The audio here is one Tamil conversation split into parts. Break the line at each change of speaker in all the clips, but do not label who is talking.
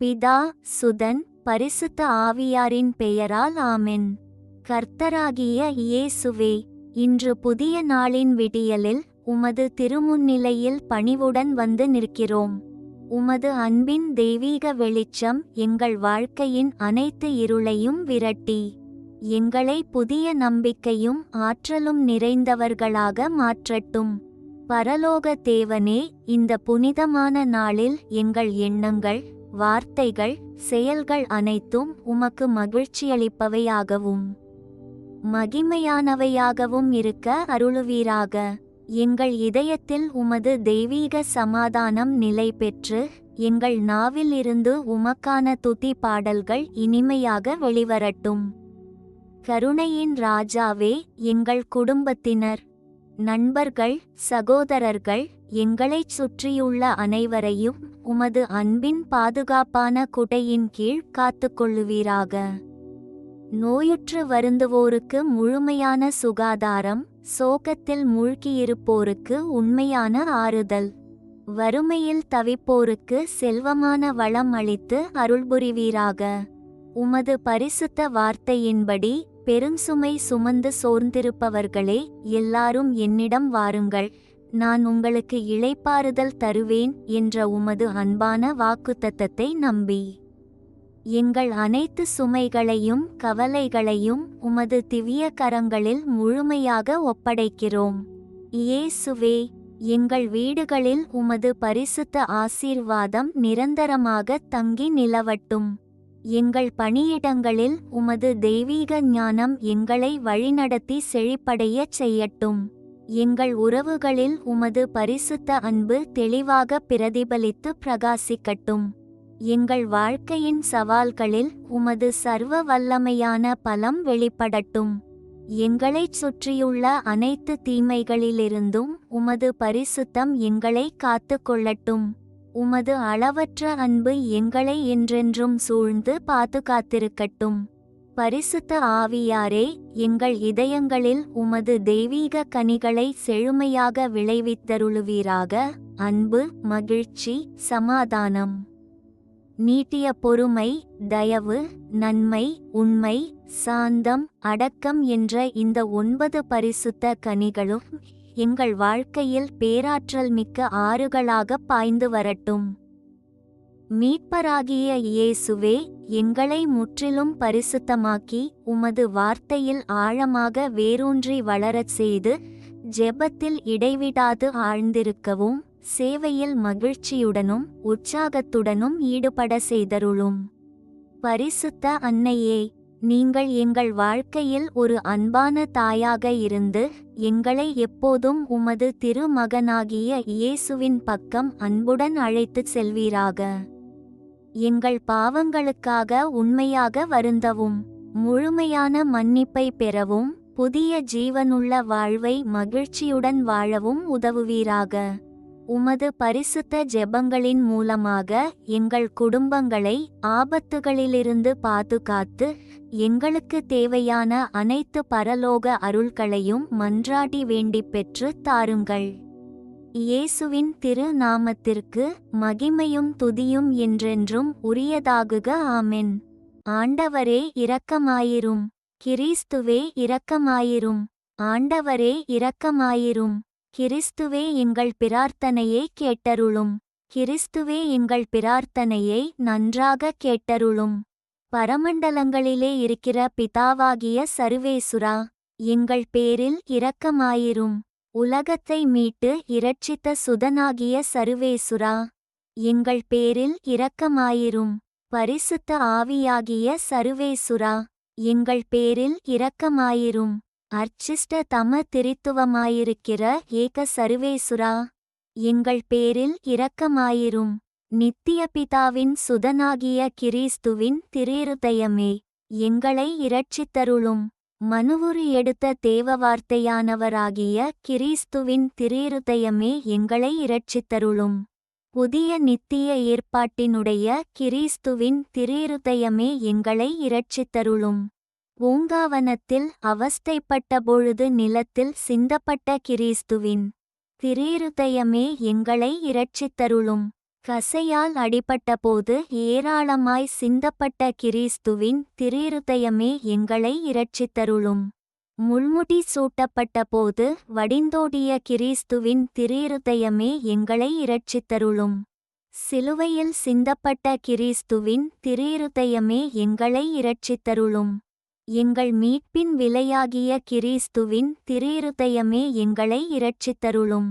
பிதா சுதன் பரிசுத்த ஆவியாரின் பெயரால் ஆமென். கர்த்தராகிய இயேசுவே இன்று புதிய நாளின் விடியலில் உமது திருமுன்னிலையில் பணிவுடன் வந்து நிற்கிறோம். உமது அன்பின் தெய்வீக வெளிச்சம் எங்கள் வாழ்க்கையின் அனைத்து இருளையும் விரட்டி. எங்களை புதிய நம்பிக்கையும் ஆற்றலும் நிறைந்தவர்களாக மாற்றட்டும். பரலோக தேவனே இந்த புனிதமான நாளில் எங்கள் எண்ணங்கள் வார்த்தைகள் செயல்கள் அனைத்தும் உமக்கு மகிழ்ச்சியளிப்பவையாகவும் மகிமையானவையாகவும் இருக்க அருளுவீராக. எங்கள் இதயத்தில் உமது தெய்வீக சமாதானம் நிலை பெற்று எங்கள் நாவிலிருந்து உமக்கான துதி பாடல்கள் இனிமையாக வெளிவரட்டும். கருணையின் ராஜாவே எங்கள் குடும்பத்தினர் நண்பர்கள் சகோதரர்கள் எங்களைச் சுற்றியுள்ள அனைவரையும் உமது அன்பின் பாதுகாப்பான குடையின் கீழ் காத்துக்கொள்ளுவீராக. நோயுற்று வருந்துவோருக்கு முழுமையான சுகாதாரம் சோகத்தில் மூழ்கியிருப்போருக்கு உண்மையான ஆறுதல். வறுமையில் தவிப்போருக்கு செல்வமான வளம் அளித்து அருள்புரிவீராக. உமது பரிசுத்த வார்த்தையின்படி பெருஞ்சுமை சுமந்து சோர்ந்திருப்பவர்களே எல்லாரும் என்னிடம் வாருங்கள். நான் உங்களுக்கு இளைப்பாறுதல் தருவேன் என்ற உமது அன்பான வாக்குத்தத்தத்தை நம்பி. எங்கள் அனைத்து சுமைகளையும் கவலைகளையும் உமது திவ்ய கரங்களில் முழுமையாக ஒப்படைக்கிறோம். இயேசுவே எங்கள் வீடுகளில் உமது பரிசுத்த ஆசீர்வாதம் நிரந்தரமாக தங்கி நிலவட்டும். எங்கள் பணியிடங்களில் உமது தெய்வீக ஞானம் எங்களை வழிநடத்தி செழிப்படையச் செய்யட்டும். எங்கள் உறவுகளில் உமது பரிசுத்த அன்பு தெளிவாக பிரதிபலித்து பிரகாசிக்கட்டும். எங்கள் வாழ்க்கையின் சவால்களில் உமது சர்வ வல்லமையான பலம் வெளிப்படட்டும். எங்களைச் சுற்றியுள்ள அனைத்து தீமைகளிலிருந்தும் உமது பரிசுத்தம் எங்களை காத்து கொள்ளட்டும் உமது அளவற்ற அன்பு எங்களை என்றென்றும் சூழ்ந்து பாதுகாத்திருக்கட்டும். பரிசுத்த ஆவியாரே எங்கள் இதயங்களில் உமது தெய்வீக கனிகளை செழுமையாக விளைவித்தருளுவீராக. அன்பு மகிழ்ச்சி சமாதானம். நீட்டிய பொறுமை தயவு நன்மை உண்மை சாந்தம் அடக்கம் என்ற இந்த ஒன்பது பரிசுத்த கனிகளும் எங்கள் வாழ்க்கையில் பேராற்றல் மிக்க ஆறுகளாக பாய்ந்து வரட்டும். மீட்பராகிய இயேசுவே எங்களை முற்றிலும் பரிசுத்தமாக்கி உமது வார்த்தையில் ஆழமாக வேரூன்றி வளரச் செய்து ஜெபத்தில் இடைவிடாது ஆழ்ந்திருக்கவும் சேவையில் மகிழ்ச்சியுடனும் உற்சாகத்துடனும் ஈடுபட செய்தருளும். பரிசுத்த அன்னையே நீங்கள் எங்கள் வாழ்க்கையில் ஒரு அன்பான தாயாக இருந்து எங்களை எப்போதும் உமது திருமகனாகிய இயேசுவின் பக்கம் அன்புடன் அழைத்துச் செல்வீராக. எங்கள் பாவங்களுக்காக உண்மையாக வருந்தவும் முழுமையான மன்னிப்பை பெறவும் புதிய ஜீவனுள்ள வாழ்வை மகிழ்ச்சியுடன் வாழவும் உதவுவீராக. உமது பரிசுத்த ஜெபங்களின் மூலமாக எங்கள் குடும்பங்களை ஆபத்துகளிலிருந்து பாதுகாத்து எங்களுக்கு தேவையான அனைத்து பரலோக அருள்களையும் மன்றாடி வேண்டிப் பெற்று தாருங்கள். இயேசுவின் திரு நாமத்திற்கு மகிமையும் துதியும் என்றென்றும் உரியதாகுக ஆமென். ஆண்டவரே இரக்கமாயிரும். கிறிஸ்துவே இரக்கமாயிரும். ஆண்டவரே இரக்கமாயிரும். கிறிஸ்துவே எங்கள் பிரார்த்தனையை கேட்டருளும். கிறிஸ்துவே எங்கள் பிரார்த்தனையை நன்றாக கேட்டருளும். பரமண்டலங்களிலே இருக்கிற பிதாவாகிய சர்வேசுரா எங்கள் பேரில் இரக்கமாயிரும். உலகத்தை மீட்டு இரட்சித்த சுதனாகிய சருவேசுரா எங்கள் பேரில் இரக்கமாயிரும். பரிசுத்த ஆவியாகிய சருவேசுரா எங்கள் பேரில் இரக்கமாயிரும். அர்ச்சிஷ்ட தம திரித்துவமாயிருக்கிற ஏக சருவேசுரா எங்கள் பேரில் இரக்கமாயிரும். நித்திய பிதாவின் சுதனாகிய கிறிஸ்துவின் திரீருதயமே எங்களை இரட்சித்தருளும். மனுவுரு எடுத்த தேவ வார்த்தையானவராகிய கிறிஸ்துவின் திரீருதயமே எங்களை இரட்சித்தருளும். புதிய நித்திய ஏற்பாட்டினுடைய கிறிஸ்துவின் திரீருதயமே எங்களை இரட்சித்தருளும். பூங்காவனத்தில் அவஸ்தைப்பட்டபொழுது நிலத்தில் சிந்தப்பட்ட கிறிஸ்துவின் திரீருதயமே எங்களை இரட்சித்தருளும். கசையால் அடிபட்டபோது ஏராளமாய் சிந்தப்பட்ட கிறிஸ்துவின் திரிருதயமே எங்களை இரட்சித்தருளும். முள்முடி சூட்டப்பட்டபோது வடிந்தோடிய கிறிஸ்துவின் திரிருதயமே எங்களை இரட்சித்தருளும். சிலுவையில் சிந்தப்பட்ட கிறிஸ்துவின் திரிருதயமே எங்களை இரட்சித்தருளும். எங்கள் மீட்பின் விலையாகிய கிறிஸ்துவின் திரிருதயமே எங்களை இரட்சித்தருளும்.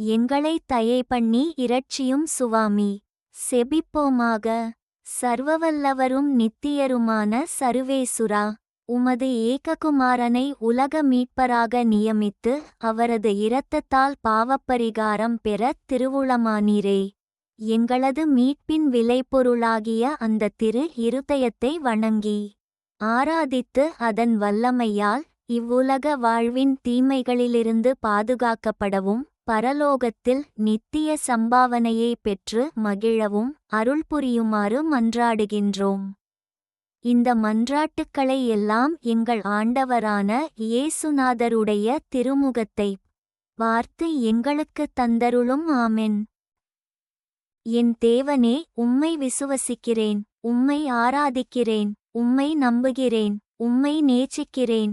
எங்களை தயை பண்ணி இரட்சியும் சுவாமி. செபிப்போமாக. சர்வவல்லவரும் நித்தியருமான சருவேசுரா. உமது ஏககுமாரனை உலக மீட்பராக நியமித்து அவரது இரத்தத்தால் பாவப்பரிகாரம் பெற திருவுளமானீரே. எங்களது மீட்பின் விளைபொருளாகிய அந்த திரு இருதயத்தை வணங்கி. ஆராதித்து அதன் வல்லமையால் இவ்வுலக வாழ்வின் தீமைகளிலிருந்து பாதுகாக்கப்படவும் பரலோகத்தில் நித்திய சம்பாவனையை பெற்று மகிழவும் அருள் புரியுமாறு மன்றாடுகின்றோம். இந்த மன்றாட்டுக்களை எல்லாம் எங்கள் ஆண்டவரான இயேசுநாதருடைய திருமுகத்தை பார்த்து எங்களுக்கு தந்தருளும் ஆமென். என் தேவனே உம்மை விசுவசிக்கிறேன் உம்மை ஆராதிக்கிறேன் உம்மை நம்புகிறேன் உம்மை நேசிக்கிறேன்